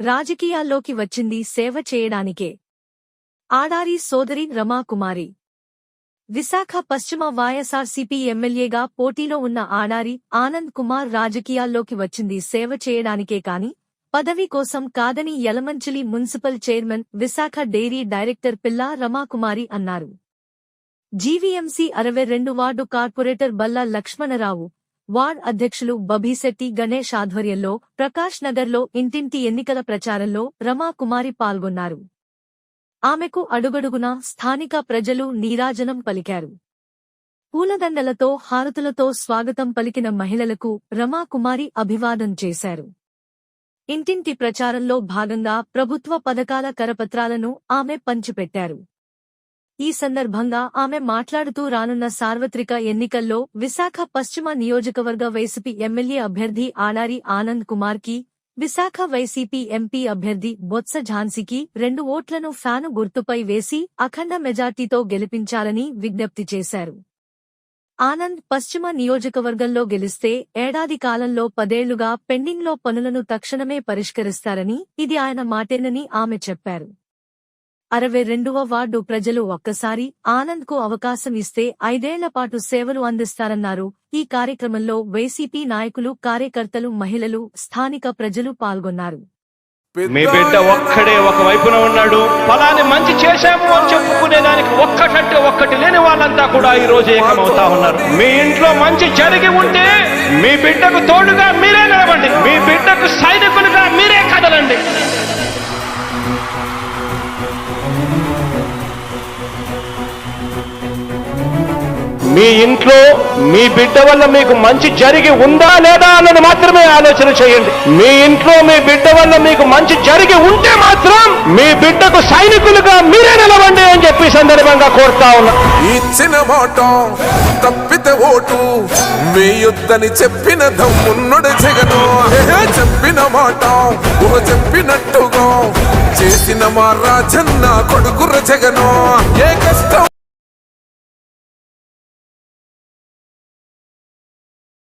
రాజకీయాల్లోకి వచ్చింది సేవ చేయడానికే. ఆడారి సోదరి రమాకుమారి. విశాఖ పశ్చిమ వైఎస్ఆర్సీపీ ఎమ్మెల్యేగా పోటీలో ఉన్న ఆడారి ఆనంద్ కుమార్ రాజకీయాల్లోకి వచ్చింది సేవ చేయడానికే కాని పదవి కోసం కాదని Yalamanchili municipal chairman Visakha dairy director Pilla Ramakumari అన్నారు. జీవీఎంసీ అరవై రెండు ward corporator Balla Lakshmanarao ward అధ్యక్షులు బభీశెట్టి గణేష్ ఆధ్వర్యంలో ప్రకాష్ నగర్లో ఇంటింటి ఎన్నికల ప్రచారంలో రమాకుమారి పాల్గొన్నారు. ఆమెకు అడుగడుగునా స్థానిక ప్రజలు నీరాజనం పలికారు. పూలదండలతో హారతులతో స్వాగతం పలికిన మహిళలకు రమాకుమారి అభివాదం చేశారు. ఇంటింటి ప్రచారంలో భాగంగా ప్రభుత్వ పథకాల కరపత్రాలను ఆమె పంచిపెట్టారు. ఈ సందర్భంగా ఆమె మాట్లాడుతూ రానున్న సార్వత్రిక ఎన్నికల్లో విశాఖ పశ్చిమ నియోజకవర్గ వైసీపీ ఎమ్మెల్యే అభ్యర్థి ఆడారి ఆనంద్ కుమార్కి విశాఖ వైసీపీ ఎంపీ అభ్యర్థి బొత్స ఝాన్సీకి రెండు ఓట్లను ఫ్యాను గుర్తుపై వేసి అఖండ మెజార్టీతో గెలిపించాలని విజ్ఞప్తి చేశారు. ఆనంద్ పశ్చిమ నియోజకవర్గంలో గెలిస్తే ఏడాది కాలంలో పదేళ్ళుగా పెండింగ్లో పనులను తక్షణమే పరిష్కరిస్తారని ఇది ఆయన మాటేనని ఆమె చెప్పారు. అరవై రెండవ వార్డు ప్రజలు ఒక్కసారి ఆనంద్కు అవకాశం ఇస్తే ఐదేళ్ళ పాటు సేవలు అందిస్తారన్నారు. ఈ కార్యక్రమంలో వైసీపీ నాయకులు కార్యకర్తలు మహిళలు స్థానిక ప్రజలు పాల్గొన్నారు. మీ బిడ్డ ఒక్కడే ఒక వైపున ఉన్నాడు. ఫలాన్ని మంచి చేశాము అని చెప్పుకునే దానికి ఒక్కటంటే ఒక్కటి లేని వాళ్ళంతా కూడా ఈ రోజు ఏకమవుతా ఉన్నారు. మీ ఇంట్లో మంచి జరిగి ఉంటే మీ బిడ్డకు తోడుగా మీరే నిలబండి మీ బిడ్డకు సైనికులుగా మీరే మీ ఇంట్లో మీ బిడ్డ వల్ల మీకు మంచి జరిగి ఉందా లేదా అన్నది మాత్రమే ఆలోచన చేయండి. మీ ఇంట్లో మీ బిడ్డ వల్ల మీకు మంచి జరిగి ఉంటే మాత్రం మీ బిడ్డకు సైనికులుగా మీరే నిలవండి అని చెప్పి సందర్భంగా కోరుతా ఉన్నా. ఇచ్చిన మాట తప్పితే ఓటు వేయొద్దని చెప్పిన దమ్మున్నడు జగను. చెప్పిన మాట చెప్పినట్టుగా చేసిన మా రాజన్న కొడుకుర జగను. ఏ కష్టం